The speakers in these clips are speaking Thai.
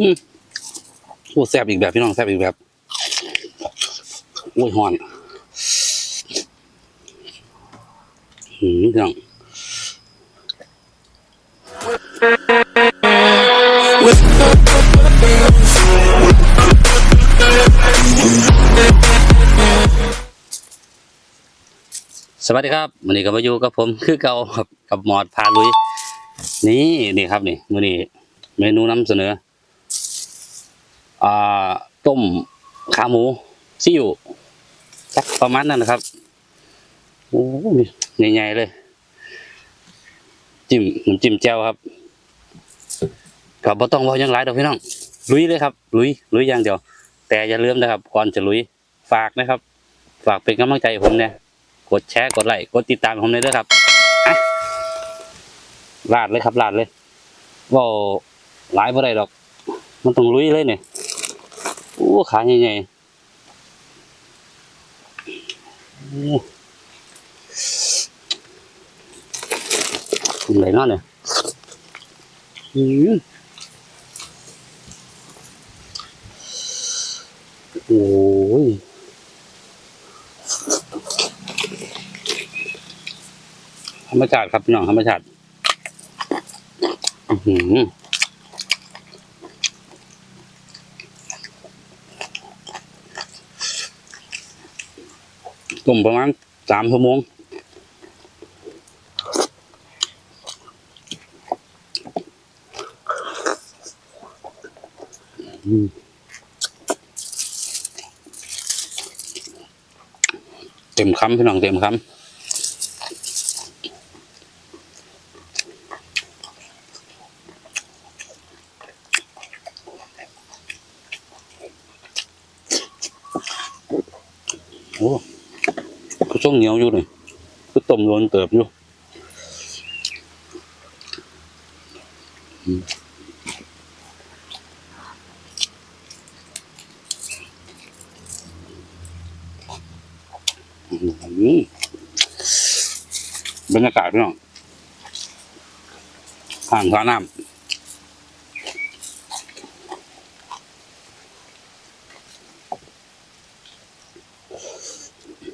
อืมโอ้แซ่บอีกแบบพี่น้องแซ่บอีกแบบโอ้ยหอนหืมพี่น้องสวัสดีครับวันนี้ก็มาอยู่กับผมคือเก่าครับกับหมอดพาลุย นี่นี่ครับนี่มื้อนี้เมนูนำเสนอ ต้มขาหมูซิ่วสักประมาณนั้นนะครับโอ้ใหญ่ๆเลย จิ้มน้ำจิ้มแจ่วครับก็บ่ต้องว่ายังหลายดอกพี่น้อง ลุยเลยครับ ลุย ลุยอย่างเดียว แต่อย่าลืมนะครับ ก่อนจะลุย ฝากนะครับ ฝากเป็นกำลังใจผมเนี่ย กดแชร์ กดไลค์ กดติดตามผมเลยด้วยครับลาดเลยครับลาดเลยว่าหลายบ่ได้ดอก มันต้องลุยเลยเนี่ย โอ้ขาใหญ่ๆโอ้กินอะไรเนาเนี่ยอืมโอ้ยธรรมชาติครับพี่น้องธรรมชาติ อือ ต้มประมาณสามชั่วโมงอืมเต็มคำพี่น้องเต็มคำโอ้ก็ช่วงเหนี ยวอยู่เลยก็ต้มโดนเติบอยู่อือืมบรรยากาศพี่น้องห่างท่าน้ำ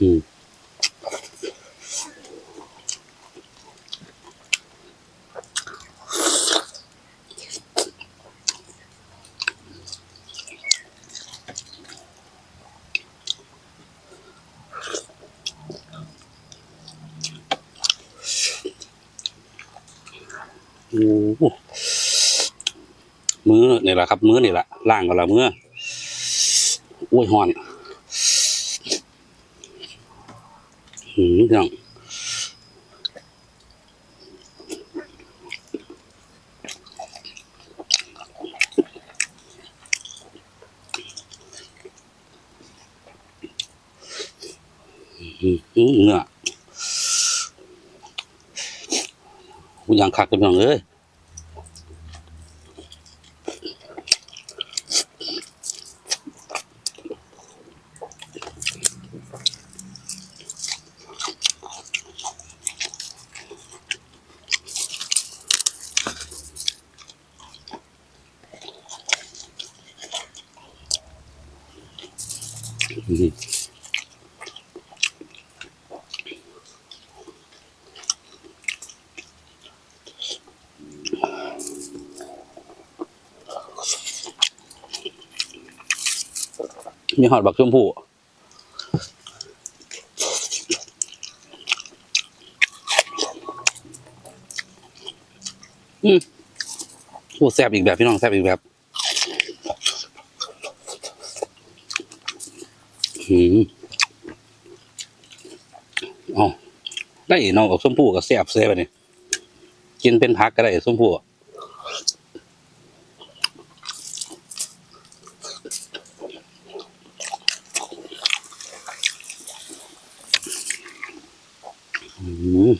อืม โอ้โห มือนี่แหละครับ มือนี่แหละล่างก็ละมืออุ้ยหอนหืมพี่น้องอืมอืมเนื้อกูยังคักกันพี่น้องเอ้ย มมีหอดบักชมพู่อืมโอ้แซ่บอีกแบบพี่น้องแซ่บอีกแบบ อืมอ๋อได้น้องกับส้มผู้กับแซ่บเซ่บเนี่ยกินเป็นพักก็ได้ส้มผู้อะอืม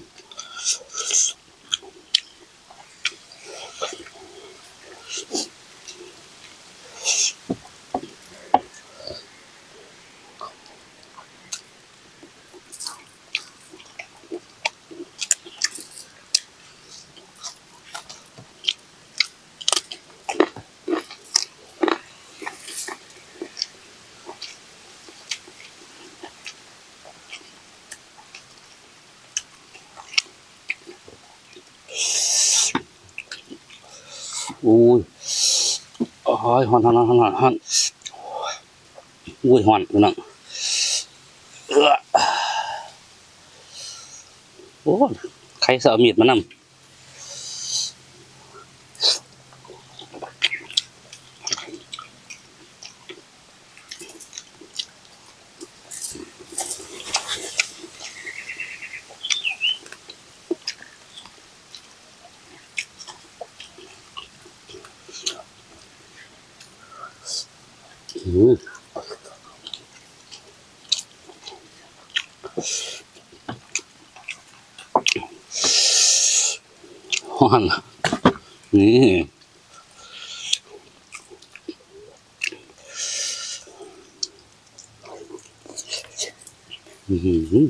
อุ้ยโอ้ยหอนหอนหอนหอนหอนอุ้ยหอนพี่น้องเออโอ้ยใครเสามีดมานำ อืมฮ้อนนี่อืม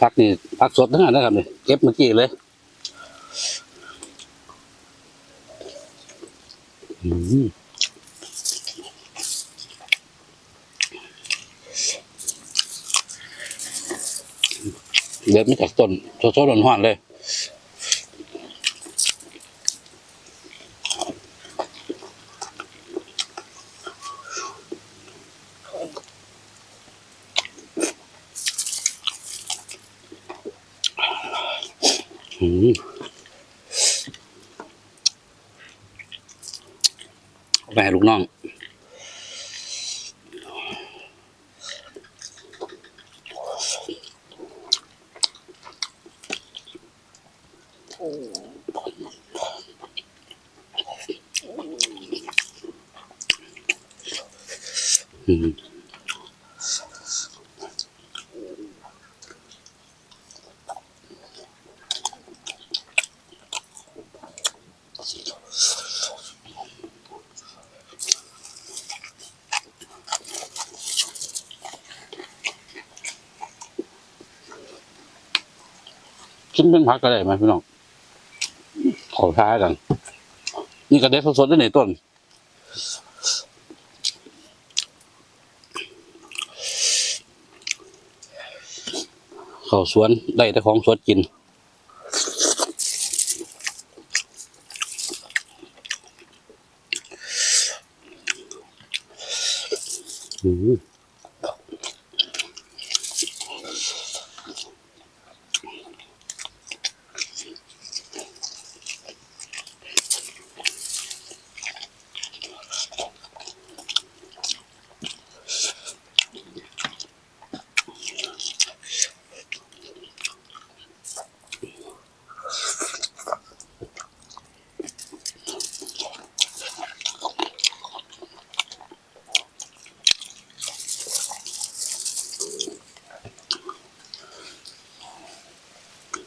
ผักนี่ผักสดทั้งนั้นนะครับนี่เก็บเมื่อกี้เลยเด็ดไม่จากต้นสดๆร้อนๆเลย อืมเอา ไปให้ลูกน้อง กินเป็นผักก็ได้ไหมพี่น้องขอท้ากัน นี่กระเด็ดสดๆด้วยในต้นข้าสวนได้แต่ของสดกิน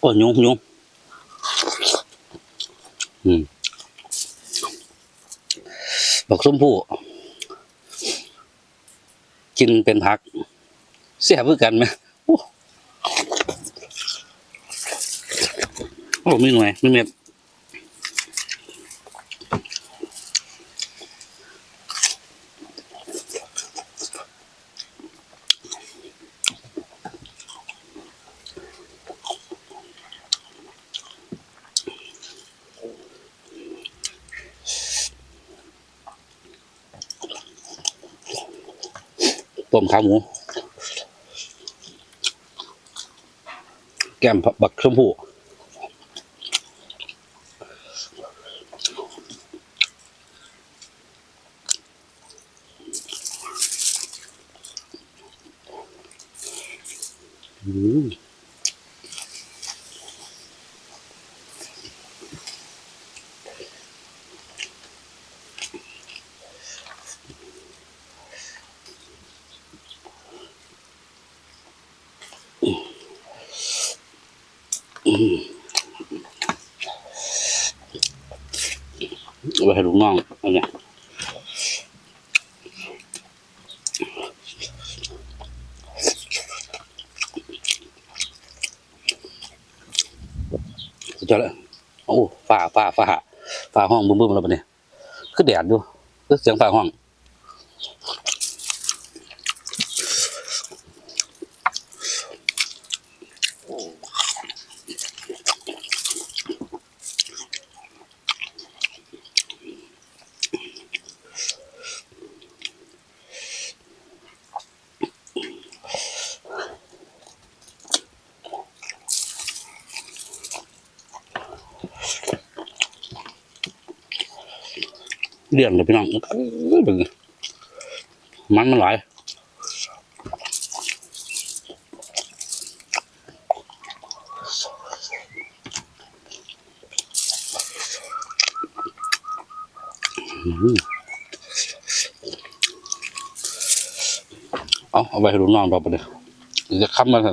โอ้ยุงยุงอืมบอกส้มผู้กินเป็นผัก เสียเพื่อกันไหมโอ้โอ้ไม่หน่วยไม่เม็ดต้ม ขาหมู แก้มบักชมพู เอาไปให้ลูกน้องเอาเนี่ยสุดยอดเลยโอ้ฝ่าฝ่าฝ่าฝ่าห้องบึ้มบึ้มแล้วปะเนี่ยคือแดดอยู่คือเสียงฟ้าห้อง เลี้ยงเลยพี่น้องเอ้ยเบิ่งมันมันหลายเอาเอาไปให้ลูกน้องเราไปเลยจะค้ำมาเถ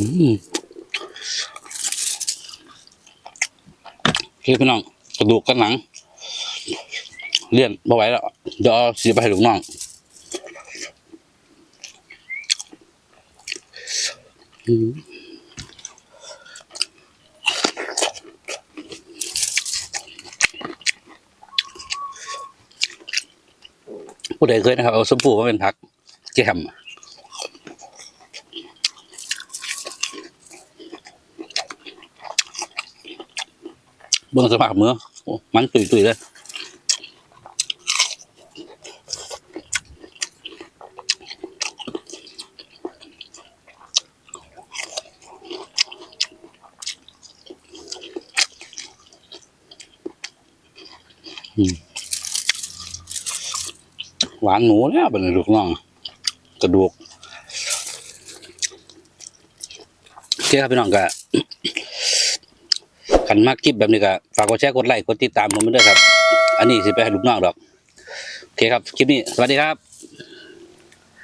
อะอืมโอเคพี่น้องกระดูกกับหนัง เลี่ยนไม่ไหวแล้วเดี๋ยวเอาสีไปให้ลูกน้องอืมผู้ใดเคยนะครับเอาสมปูมาเป็นผักแกม เบิ่งสภาพมือโอ้มันตุยๆเลยหวานหมูแล้วเป็นลูกน้อง กระดูกเคครับพี่น้องก็ ขันมากคลิปแบบนี้ก็ฝากกดแชร์กดไลค์กดติดตามผมด้วยครับ อันนี้สิไปให้ลูกน้องดอก โอเคครับ คลิปนี้ สวัสดีครับ